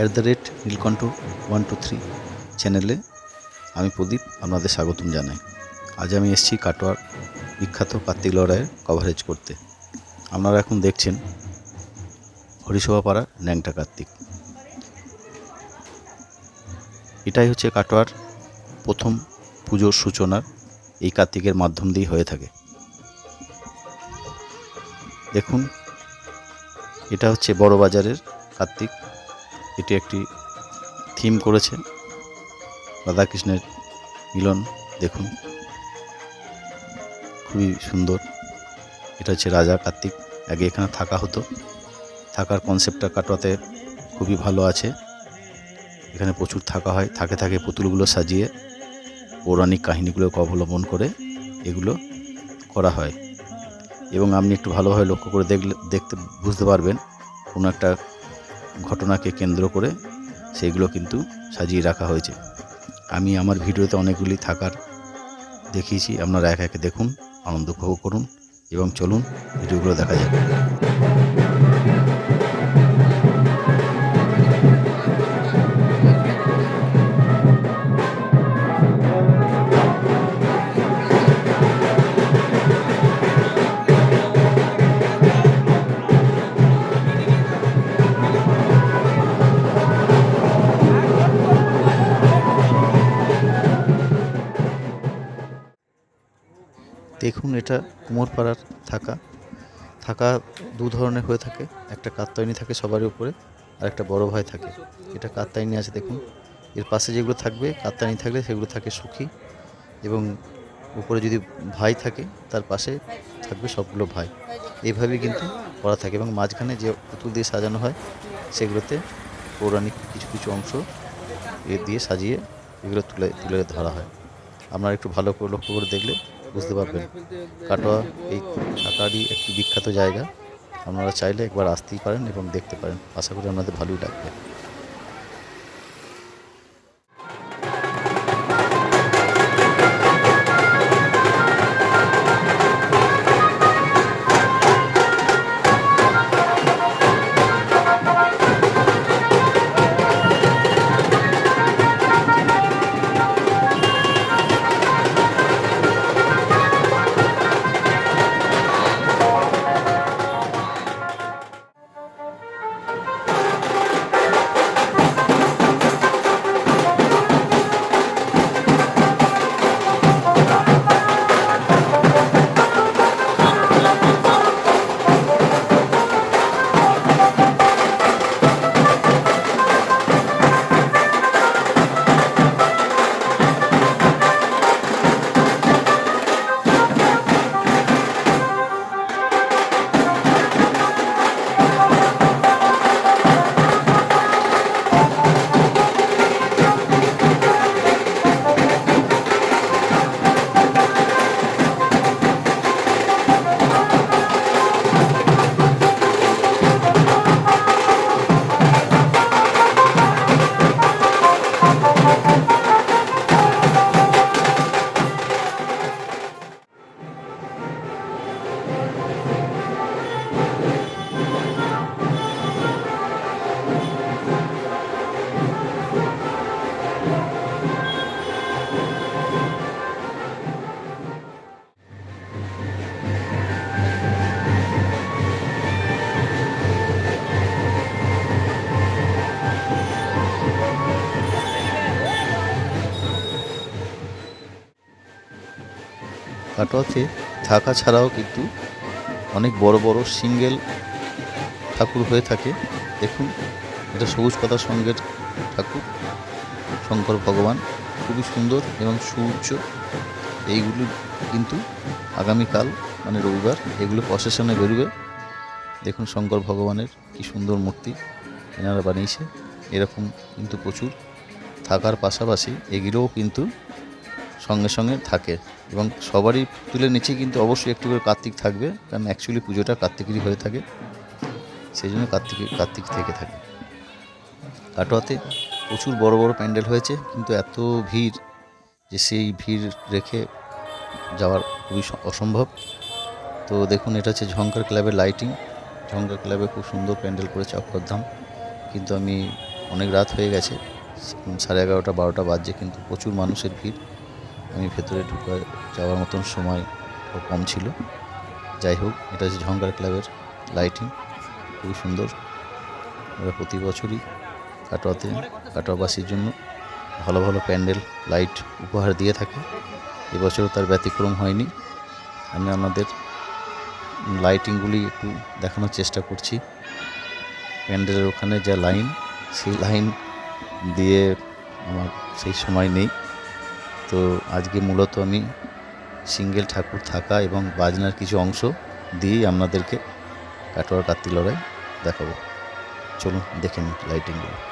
At the rate Nilkantha one two three চ্যানেলে আমি প্রদীপ আপনাদের স্বাগতম জানাই। আজ আমি এসেছি কাটোয়ার বিখ্যাত কার্তিক লড়াইয়ের কভারেজ করতে। আপনারা এখন দেখছেন হরিসভা ন্যাংটা কার্তিক। এটাই হচ্ছে কাটোয়ার প্রথম পুজোর সূচনার এই কার্তিকের মাধ্যম দিয়ে হয়ে থাকে। দেখুন, এটা হচ্ছে বড় বাজারের কার্তিক। এটি একটি থিম করেছে। রাধাকৃষ্ণের মিলন, দেখুন। খুবই সুন্দর। এটা হচ্ছে রাজা কার্তিক। আগে এখানে থাকা হতো। থাকার কনসেপ্টটা কাটোয়াতে খুবই ভালো আছে। এখানে প্রচুর থাকা হয়। থাকে থাকে পুতুলগুলো সাজিয়ে পৌরাণিক কাহিনীগুলোকে অবলম্বন করে এগুলো করা হয়। এবং আপনি একটু ভালোভাবে লক্ষ্য করে দেখলে, দেখতে, বুঝতে পারবেন কোনো একটা ঘটনাকে কেন্দ্র করে সেইগুলো কিন্তু সাজিয়ে রাখা হয়েছে। আমি আমার ভিডিওতে অনেকগুলি থাকার দেখিয়েছি, আপনারা এক একে দেখুন, আনন্দ উপভোগ করুন এবং চলুন, ভিডিওগুলো দেখা যাক। দেখুন এটা কুমোরপাড়ার থাকা। থাকা দু ধরনের হয়ে থাকে। একটা কাত্তায়নি থাকে সবারই উপরে, আর একটা বড় ভাই থাকে। এটা কাত্তায়নি আছে, দেখুন। এর পাশে যেগুলো থাকবে, কাত্তায়নি থাকলে সেগুলো থাকে সুখী। এবং উপরে যদি ভাই থাকে, তার পাশে থাকবে সবগুলো ভাই। এইভাবেই কিন্তু করা থাকে এবং মাঝখানে যে পুতুল দিয়ে সাজানো হয়, সেগুলোতে পৌরাণিক কিছু কিছু অংশ এ দিয়ে সাজিয়ে এগুলো তুলে তুলে ধরা হয়। আপনারা একটু ভালো করে লক্ষ্য করে দেখলে বুঝতে পারবেন। কাটোয়া এই ঢাকারই একটি বিখ্যাত জায়গা। আপনারা চাইলে একবার আসতেই পারেন এবং দেখতে পারেন। আশা করি আপনাদের ভালোই লাগবে। কাটোয়াতে থাকা ছাড়াও কিন্তু অনেক বড় বড় সিঙ্গেল ঠাকুর হয়ে থাকে। দেখুন, এটা সবুজ পাতা সঙ্গের ঠাকুর, শঙ্কর ভগবান, খুবই সুন্দর এবং সুউচ্চ এইগুলি কিন্তু আগামীকাল মানে রবিবার, এগুলো প্রসেশনে বেরোবে। দেখুন শঙ্কর ভগবানের কি সুন্দর মূর্তি এনারা বানিয়েছে। এরকম কিন্তু প্রচুর থাকার পাশাপাশি এগুলোও কিন্তু সঙ্গে সঙ্গে থাকে এবং সবারই তুলে নিচে কিন্তু অবশ্যই একটু করে কার্তিক থাকবে, কারণ অ্যাকচুয়ালি পুজোটা কার্তিকেরই হয়ে থাকে। সেই জন্য কার্তিক কার্তিক থেকে থাকে। কাটোয়াতে প্রচুর বড় বড় প্যান্ডেল হয়েছে, কিন্তু এত ভিড় যে সেই ভিড় রেখে যাওয়ার খুবই অসম্ভব। তো দেখুন, এটা হচ্ছে ঝঙ্কার ক্লাবের লাইটিং ঝঙ্কার ক্লাবে খুব সুন্দর প্যান্ডেল করেছে অক্ষরধাম। কিন্তু আমি অনেক রাত হয়ে গেছে সাড়ে এগারোটা, বারোটা বাজছে, কিন্তু প্রচুর মানুষের ভিড়। আমি ভেতরে ঢুকে যাওয়ার মতন সময় কম ছিল। যাই হোক, এটা হচ্ছে ঝঙ্কার ক্লাবের লাইটিং খুবই সুন্দর। ওরা প্রতি বছরই কাটোয়াতে, কাটোয়াবাসীর জন্য ভালো ভালো প্যান্ডেল লাইট উপহার দিয়ে থাকে। এবছরও তার ব্যতিক্রম হয়নি। আমি আপনাদের লাইটিংগুলি একটু দেখানোর চেষ্টা করছি। প্যান্ডেলের ওখানে যা লাইন সেই লাইন দিয়ে আমার সেই সময় নেই। তো আজকে মূলত আমি সিঙ্গেল ঠাকুর থাকা এবং বাজনার কিছু অংশ দিয়েই আপনাদেরকে কাটোয়ার কার্তিক লড়াই দেখাবো। চলুন দেখে নিন লাইটিংগুলো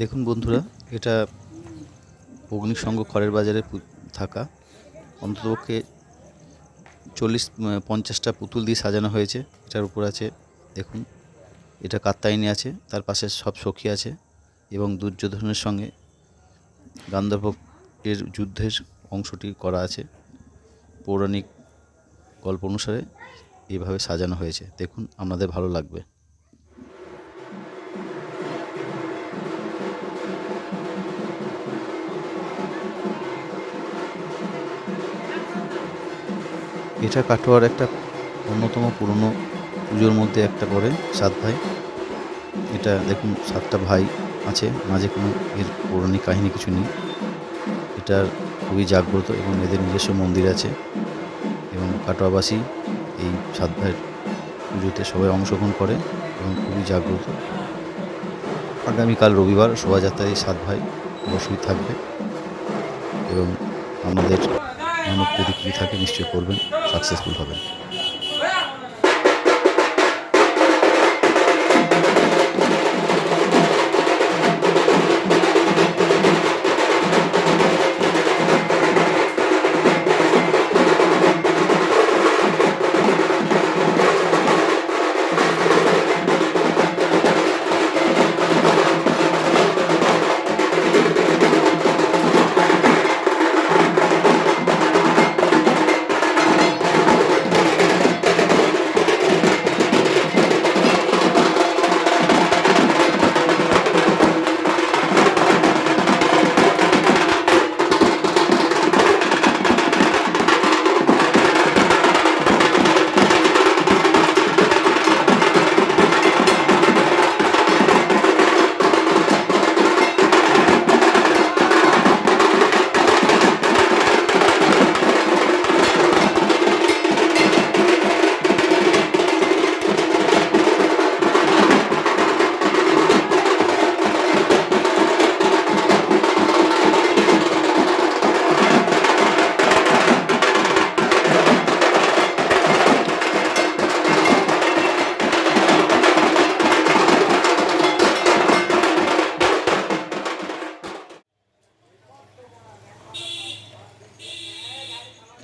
দেখুন বন্ধুরা, এটা অগ্নিসংঘ খড়ের বাজারে থাকা। অন্ততপক্ষে চল্লিশ পঞ্চাশটা পুতুল দিয়ে সাজানো হয়েছে। এটার উপর আছে, দেখুন, এটা কাত্তায়নী আছে, তার পাশে সব সখী আছে এবং দুর্যোধনের সঙ্গে গান্ধর্ব এর যুদ্ধের অংশটি করা আছে। পৌরাণিক গল্প অনুসারে এইভাবে সাজানো হয়েছে। দেখুন, আপনাদের ভালো লাগবে। এটা কাটোয়ার একটা অন্যতম পুরনো পুজোর মধ্যে একটা করে সাত ভাই। এটা দেখুন, সাতটা ভাই আছে, মাঝে কোনো এর পৌরাণিক কাহিনী কিছু নেই। এটা খুবই জাগ্রত এবং এদের নিজস্ব মন্দির আছে এবং কাটোয়াবাসী এই সাত ভাইয়ের পুজোতে সবাই অংশগ্রহণ করে এবং খুবই জাগ্রত। আগামীকাল রবিবার শোভাযাত্রায় এই সাত ভাই অবশ্যই থাকবে এবং আমাদের মানব কী থাকে নিশ্চয়ই করবেন সাকসেসফুল হবেন।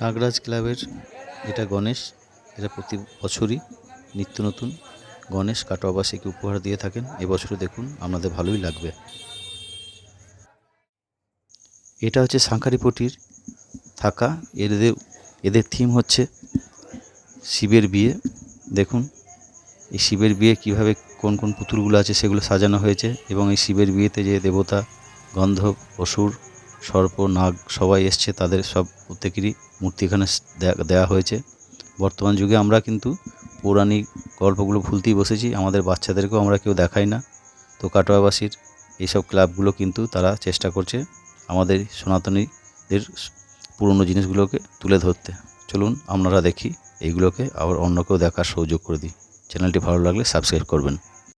নাগরাজ ক্লাবের এটা গণেশ, এটা প্রতি বছরই নিত্য নতুন গণেশ কাটোয়াবাসীকে উপহার দিয়ে থাকেন এবছরও দেখুন আপনাদের ভালোই লাগবে। এটা হচ্ছে সাঁকারিপটির থাকা, এদের এদের থিম হচ্ছে শিবের বিয়ে। দেখুন, এই শিবের বিয়ে কীভাবে কোন কোন পুতুলগুলো আছে সেগুলো সাজানো হয়েছে এবং এই শিবের বিয়েতে যে দেবতা গন্ধর্ব অসুর সর্প, নাগ সবাই এসছে, তাদের সব প্রত্যেকেরই মূর্তি এখানে দেয়া- দেওয়া হয়েছে। বর্তমান যুগে আমরা কিন্তু পৌরাণিক গল্পগুলো ভুলতেই বসেছি, আমাদের বাচ্চাদেরকেও আমরা কেউ দেখাই না। তো কাটোয়াবাসীর এইসব ক্লাবগুলো কিন্তু তারা চেষ্টা করছে আমাদের সনাতনীদের পুরনো জিনিসগুলোকে তুলে ধরতে। চলুন আপনারা দেখি, এইগুলোকে আবার অন্যকেও দেখার সুযোগ করে দিই। চ্যানেলটি ভালো লাগলে সাবস্ক্রাইব করবেন।